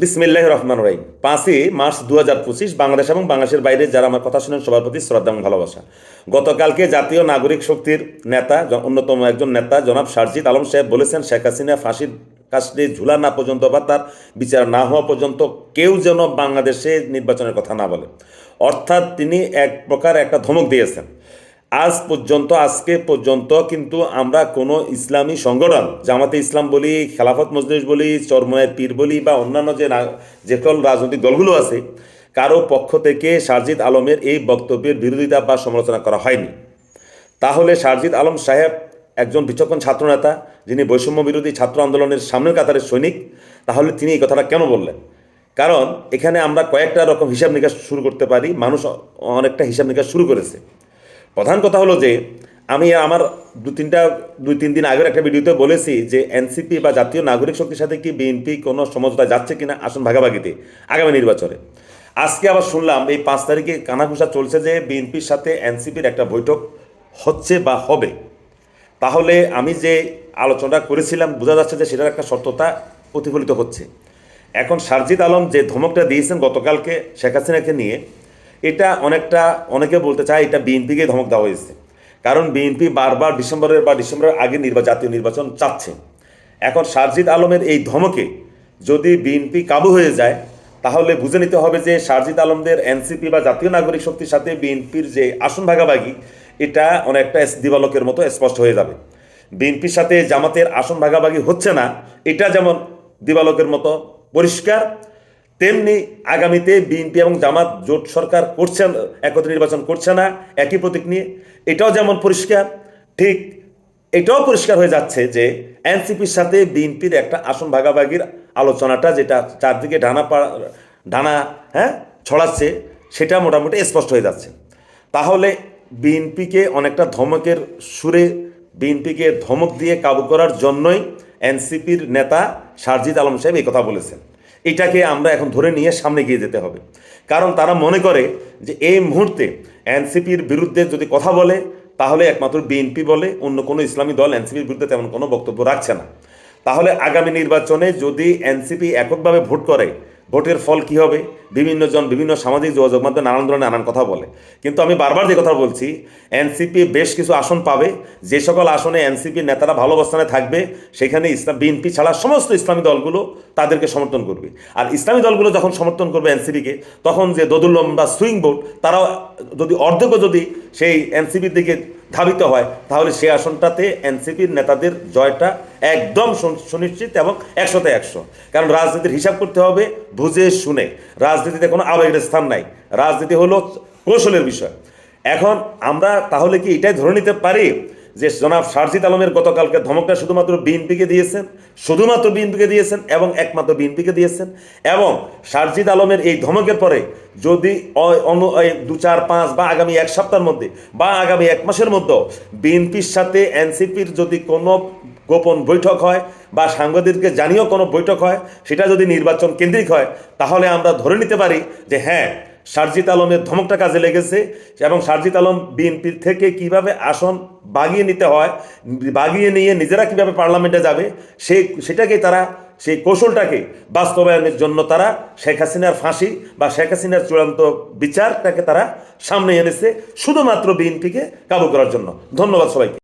বিসমিল্লাহ রহমান রাহিম। পাঁচই মার্চ দু হাজার পঁচিশ বাংলাদেশ এবং বাংলাদেশের বাইরে যারা আমার কথা শুনেন, সবার প্রতি শ্রদ্ধা এবং ভালোবাসা। গতকালকে জাতীয় নাগরিক শক্তির নেতা অন্যতম একজন নেতা, জনাব শারজিৎ আলম সাহেব বলেছেন, শেখ হাসিনা ফাঁসির কাছে ঝুলা না পর্যন্ত বা তার বিচার না হওয়া পর্যন্ত কেউ যেন বাংলাদেশে নির্বাচনের কথা না বলে। অর্থাৎ তিনি এক প্রকার একটা ধমক দিয়েছেন। আজ পর্যন্ত, আজকে পর্যন্ত কিন্তু আমরা কোনো ইসলামী সংগঠন, জামাতে ইসলাম বলি, খেলাফত মজলিস বলি চরময়ের পীর বলি বা অন্যান্য যে না- যে সকল রাজনৈতিক দলগুলো আছে, কারও পক্ষ থেকে শারজিদ আলমের এই বক্তব্যের বিরোধিতা বা সমালোচনা করা হয়নি। তাহলে শারজিদ আলম সাহেব একজন বিচক্ষণ ছাত্রনেতা, যিনি বৈষম্য বিরোধী ছাত্র আন্দোলনের সামনের কাতারের সৈনিক, তাহলে তিনি এই কথাটা কেন বললেন? কারণ এখানে আমরা কয়েকটা রকম হিসাব নিকাশ শুরু করতে পারি, মানুষ অনেকটা হিসাব নিকাশ শুরু করেছে। প্রধান কথা হলো যে, আমি আমার দু তিনটা, দুই তিন দিন আগের একটা ভিডিওতে বলেছি যে, এনসিপি বা জাতীয় নাগরিক শক্তির সাথে কি বিএনপি কোনো সমঝোতা যাচ্ছে কিনা আসন ভাগাভাগিতে, আগামী নির্বাচনে। আজকে আবার শুনলাম এই পাঁচ তারিখে কানাঘুষা চলছে যে, বিএনপির সাথে এনসিপির একটা বৈঠক হচ্ছে বা হবে। তাহলে আমি যে আলোচনা করেছিলাম, বোঝা যাচ্ছে যে সেটার একটা সত্যতা প্রতিফলিত হচ্ছে। এখন সারজিদ আলম যে ধমকটা দিয়েছেন গতকালকে শেখ হাসিনাকে নিয়ে এটা অনেকটা, অনেকে বলতে চায় এটা বিএনপিকে ধমক দেওয়া হয়েছে। কারণ বিএনপি বারবার ডিসেম্বরের বা ডিসেম্বরের আগে নির্বাচন জাতীয় নির্বাচন চাচ্ছে। এখন সারজিদ আলমের এই ধমকে যদি বিএনপি কাবু হয়ে যায়, তাহলে বুঝে নিতে হবে যে সারজিদ আলমদের এনসিপি বা জাতীয় নাগরিক শক্তির সাথে বিএনপির যে আসন ভাগাভাগি, এটা অনেকটা দিবালোকের মতো স্পষ্ট হয়ে যাবে। বিএনপির সাথে জামাতের আসন ভাগাভাগি হচ্ছে না, এটা যেমন দিবালকের মতো পরিষ্কার তেমনি আগামীতে বিএনপি এবং জামাত জোট সরকার করছে একত্রে নির্বাচন করছে না, একই প্রতীক নিয়ে। এটাও যেমন পরিষ্কার, ঠিক এটাও পরিষ্কার হয়ে যাচ্ছে যে এনসিপির সাথে বিএনপির একটা আসন ভাগাভাগির আলোচনাটা যেটা চারদিকে ডানা পা- ডানা হ্যাঁ ছড়াচ্ছে, সেটা মোটামুটি স্পষ্ট হয়ে যাচ্ছে। তাহলে বিএনপিকে অনেকটা ধমকের সুরে, বিএনপিকে ধমক দিয়ে কাবু করার জন্যই এনসিপির নেতা সারজিদ আলম সাহেব এই কথা বলেছেন। এটাকে আমরা এখন ধরে নিয়ে সামনে গিয়ে যেতে হবে। কারণ তারা মনে করে যে এই মুহূর্তে এনসিপির বিরুদ্ধে যদি কথা বলে, তাহলে একমাত্র বিএনপি বলে, অন্য কোনো ইসলামী দল এনসিপির বিরুদ্ধে তেমন কোনো বক্তব্য রাখছে না। তাহলে আগামী নির্বাচনে যদি এনসিপি এককভাবে ভোট করে ভোটের ফল কি হবে? বিভিন্ন জন, বিভিন্ন সামাজিক যোগাযোগ মাধ্যমে নানান ধরনের নানান কথা বলে। কিন্তু আমি বারবার যে কথা বলছি এনসিপি বেশ কিছু আসন পাবে। যে সকল আসনে এনসিপি নেতারা ভালো অবস্থানে থাকবে, সেখানে ইসলাম বিএনপি ছাড়া সমস্ত ইসলামী দলগুলো তাদেরকে সমর্থন করবে। আর ইসলামী দলগুলো যখন সমর্থন করবে এনসিপিকে তখন যে দোদুল্লম বা সুইং ভোট তারাও যদি অর্ধেকও যদি সেই এনসিপির দিকে ধাবিত হয়, তাহলে সেই আসনটাতে এনসিপির নেতাদের জয়টা একদম সুনিশ্চিত এবং একশোতে একশো। কারণ রাজনীতির হিসাব করতে হবে, বুঝে শুনে। রাজনীতিতে কোনো আবেগের স্থান নাই। রাজনীতি হলো কৌশলের বিষয়। এখন আমরা তাহলে কি এটাই ধরে নিতে পারি যে জনাব শারজিদ আলমের গতকালকে ধমকটা শুধুমাত্র বিএনপিকে দিয়েছেন, শুধুমাত্র বিএনপিকে দিয়েছেন এবং একমাত্র বিএনপিকে দিয়েছেন এবং শারজিদ আলমের এই ধমকের পরে যদি দু চার পাঁচ বা আগামী এক সপ্তাহের মধ্যে বা আগামী এক মাসের মধ্যে বিএনপির সাথে এনসিপির যদি কোনো গোপন বৈঠক হয় বা সাংবাদিককে জানিয়েও কোনো বৈঠক হয়, সেটা যদি নির্বাচন কেন্দ্রিক হয়, তাহলে আমরা ধরে নিতে পারি যে হ্যাঁ সারজিত আলমের ধমকটা কাজে লেগেছে এবং সারজিত আলম বিএনপির থেকে কীভাবে আসন বাগিয়ে নিতে হয়, বাগিয়ে নিয়ে নিজেরা কীভাবে পার্লামেন্টে যাবে, সেই সেটাকে তারা, সেই কৌশলটাকে বাস্তবায়নের জন্য তারা শেখ হাসিনার ফাঁসি বা শেখ হাসিনার চূড়ান্ত বিচারটাকে তারা সামনে এনেছে, শুধুমাত্র বিএনপিকে কাবু করার জন্য। ধন্যবাদ সবাইকে।